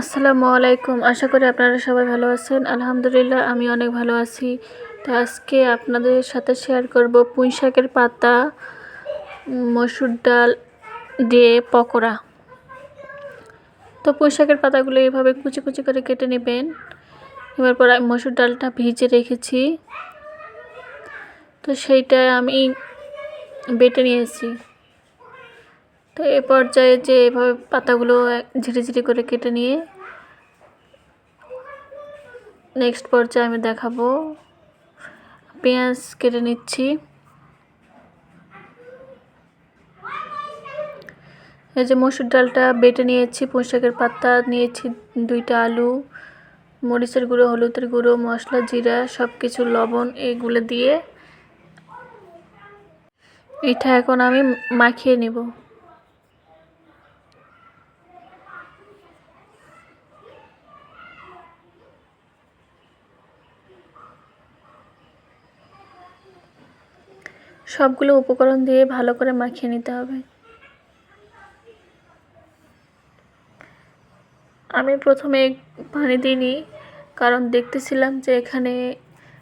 আসসালামু আলাইকুম। আশা করি আপনারা সবাই ভালো আছেন। আলহামদুলিল্লাহ, আমি অনেক ভালো আছি। তো আজকে আপনাদের সাথে শেয়ার করব পুঁই শাকের পাতা, মসুর ডাল দিয়ে পকোড়া। তো পুঁই শাকের পাতাগুলো এইভাবে কুচি কুচি করে কেটে নেবেন। এবার পর আমি মসুর ডালটা ভিজে রেখেছি। তো সেইটা আমি বেটে নিয়েছি। তো এ পর্যায়ে যে এভাবে পাতাগুলো এক- ঝিরি ঝিরি করে কেটে নিয়ে নেক্সট পর্যায়ে আমি দেখাবো। পেঁয়াজ কেটে নিচ্ছি। এই যে মসুর ডালটা বেটে নিয়েছি পোশাকের পাতা নিয়েছি, দুইটা আলু, মরিচের গুঁড়ো, হলুদের গুঁড়ো, মশলা, জিরা সব কিছু লবণ এগুলো দিয়ে এটা এখন আমি মাখিয়ে নেব। সবগুলো উপকরণ দিয়ে ভালো করে মাখিয়ে নিতে হবে। আমি প্রথমে পানি দিইনি, কারণ দেখতেছিলাম যে এখানে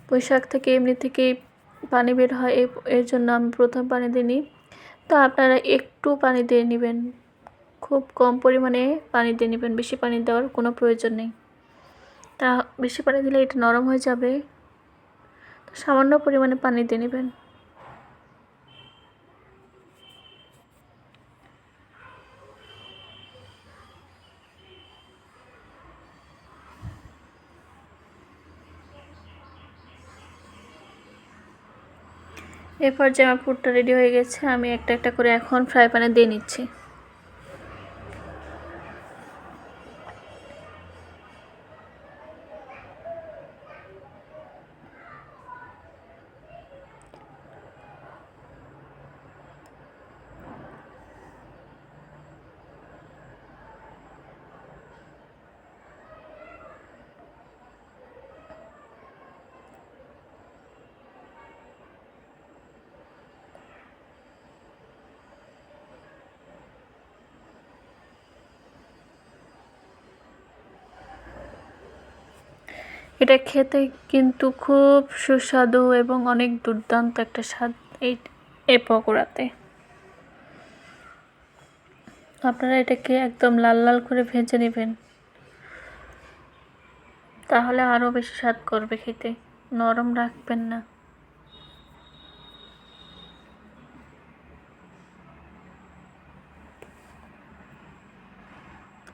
বৈশাখ থেকে এমনি থেকে পানি বের হয় এর জন্য আমি প্রথম পানি দিইনি। তো আপনারা একটু পানি দিয়ে নেবেন, খুব কম পরিমাণে পানি দিয়ে নেবেন, বেশি পানি দেওয়ার কোনো প্রয়োজন নেই। তা বেশি পানি দিলে এটা নরম হয়ে যাবে। সামান্য পরিমাণে পানি দিয়ে নেবেন। এরপর যে আমার পুরটা রেডি হয়ে গেছে, আমি একটা একটা করে এখন ফ্রাই প্যানে দিয়ে নিচ্ছি। এটা খেতে কিন্তু খুব সুস্বাদু এবং অনেক দুর্দান্ত একটা স্বাদ এই এ পকোড়াতে। আপনারা এটাকে একদম লাল লাল করে ভেজে নেবেন। তাহলে আরও বেশি স্বাদ করবে খেতে। নরম রাখবেন না।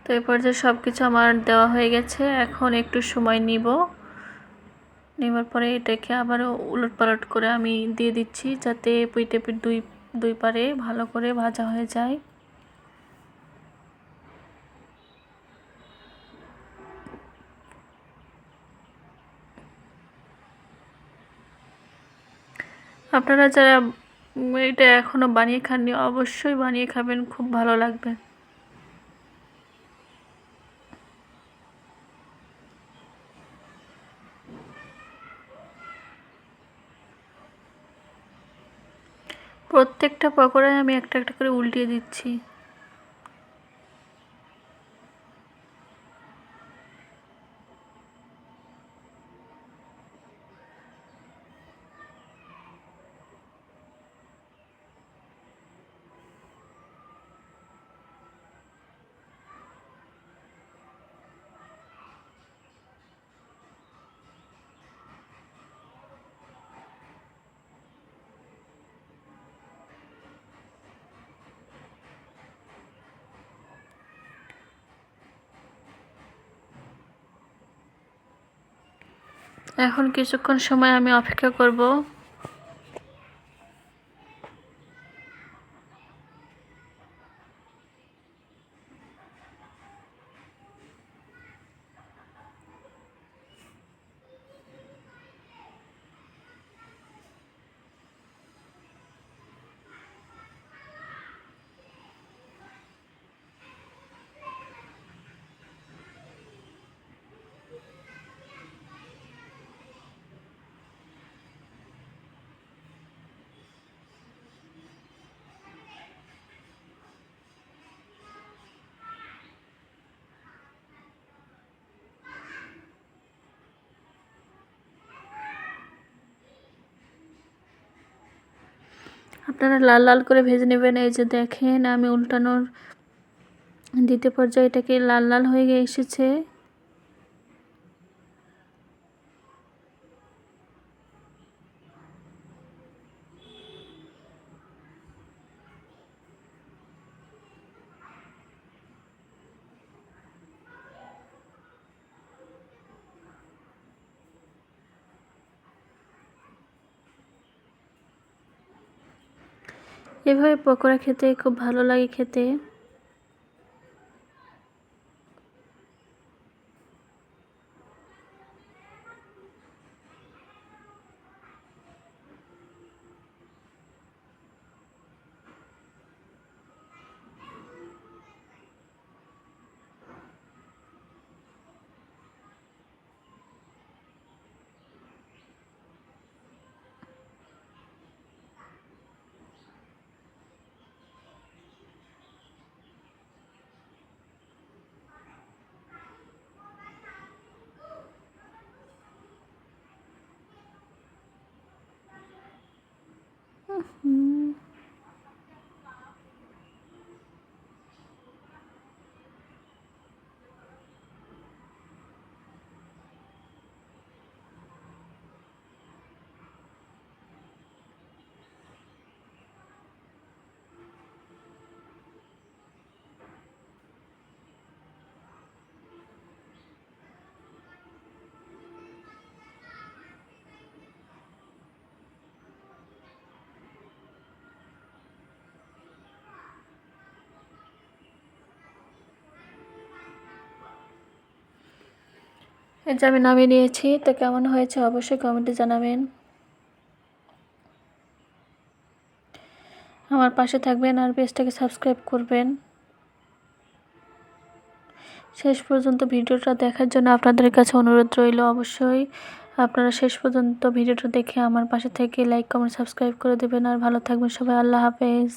তো এরপর যে সব কিছু আমার দেওয়া হয়ে গেছে। এখন একটু সময় নিব। নেবার পরে এটাকে আবারও উলট পালট করে আমি দিয়ে দিচ্ছি যাতে পিঠে পিঠ দুই দুই পারে ভালো করে ভাজা হয়ে যায়। আপনারা যারা এটা এখনও বানিয়ে খাননি, অবশ্যই বানিয়ে খাবেন, খুব ভালো লাগবে। প্রত্যেকটা পকোড়ায় আমি একটা একটা করে উল্টিয়ে দিচ্ছি। এখন কিছুক্ষণ সময় আমি অপেক্ষা করব। আপনারা লাল লাল করে ভেজে নেবেন। এই যে দেখেন আমি উল্টানোর দ্বিতীয় পর্যায়ে এটাকে লাল লাল হয়ে এসেছে। এভাবে পকোড়া খেতে খুব ভালো লাগে খেতে। যে আমি নামিয়ে নিয়েছি, তো কেমন হয়েছে অবশ্যই কমেন্টে জানাবেন। আমার পাশে থাকবেন আর পেজটাকে সাবস্ক্রাইব করবেন। শেষ পর্যন্ত ভিডিওটা দেখার জন্য আপনাদের কাছে অনুরোধ রইল অবশ্যই। আপনারা শেষ পর্যন্ত ভিডিওটা দেখে আমার পাশে থেকে লাইক কমেন্ট সাবস্ক্রাইব করে দেবেন। আর ভালো থাকবেন সবাই, আল্লাহ হাফেজ।